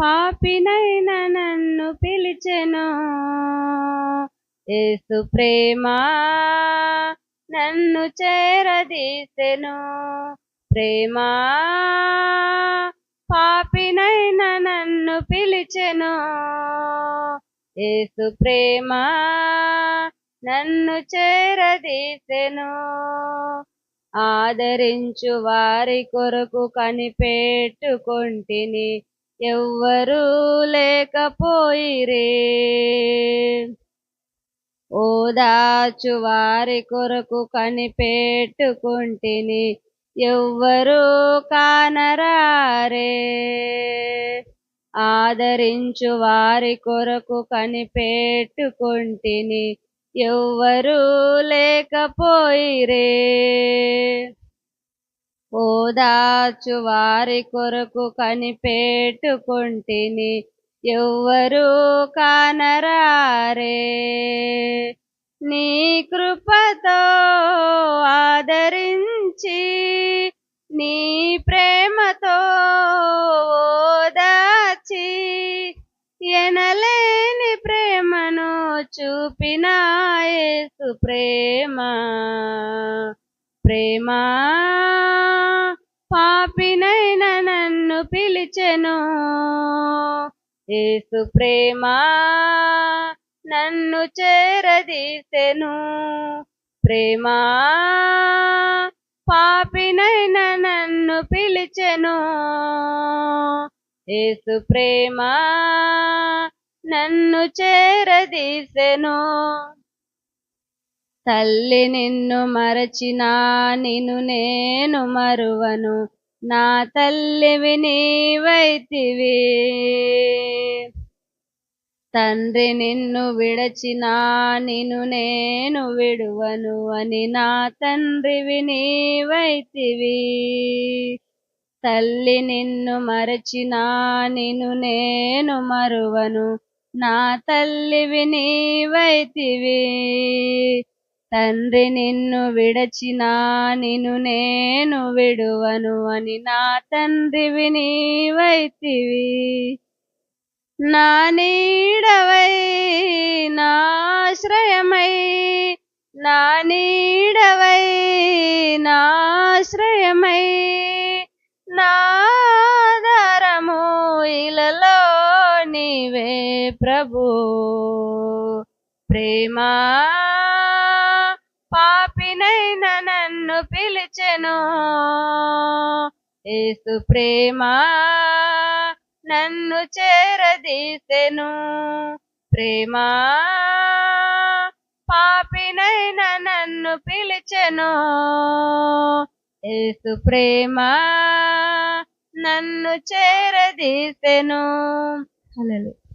పాపినైన నన్ను పిలిచెను. ఏసు ప్రేమ నన్ను చేరదీసెను. ప్రేమ పాపినైన నన్ను పిలిచెను. ఏసు ప్రేమ నన్ను చేరదీసెను. ఆదరించు వారి కొరకు కనిపెట్టుకొంటిని. ఎవ్వరూ లేకపోయిరే. ఓదాచు వారి కొరకు కనిపెట్టుకుంటిని ఎవ్వరూ కానరారే. ఆదరించు వారి కొరకు కనిపెట్టుకుంటిని ఎవ్వరూ లేకపోయిరే. ఓదాచు వారి కొరకు కనిపెట్టుకుంటిని. ఎవ్వరూ కానరారే. నీ కృపతో ఆదరించి నీ ప్రేమతో ఓదాచి ఎనలేని ప్రేమను చూపినాయేసు ప్రేమ. ప్రేమా పాపినైన నన్ను పిలిచెను. ఏసు ప్రేమ నన్ను చేరదీసెను. ప్రేమ పాపినైన నన్ను పిలిచెను. ఏసు ప్రేమ నన్ను చేరదీసెను. తల్లి నిన్ను మరచినా నిన్ను నేను మరువను. నా తల్లివి నీవైతివి. తండ్రి నిన్ను విడచినా నిన్ను నేను విడువను అని నా తండ్రివి నీవైతివి. తల్లి నిన్ను మరచినా నిన్ను నేను మరువను. నా తల్లివి నీవైతివి. తండ్రి నిన్ను విడచినా నిన్ను నేను విడువను అని నా తండ్రివి నీవైతివి నా నీడవై నాశ్రయమై నా నీడవై నాశ్రయమై నాధారము ఇలలో నీవే ప్రభు. ప్రేమా పాపినైన నన్ను పిలిచెను. ఏసు ప్రేమ నన్ను చేరదీసెను. ప్రేమ పాపినైన నన్ను పిలిచెను. ఏసు ప్రేమ నన్ను చేరదీసెను. హల్లెలూయా.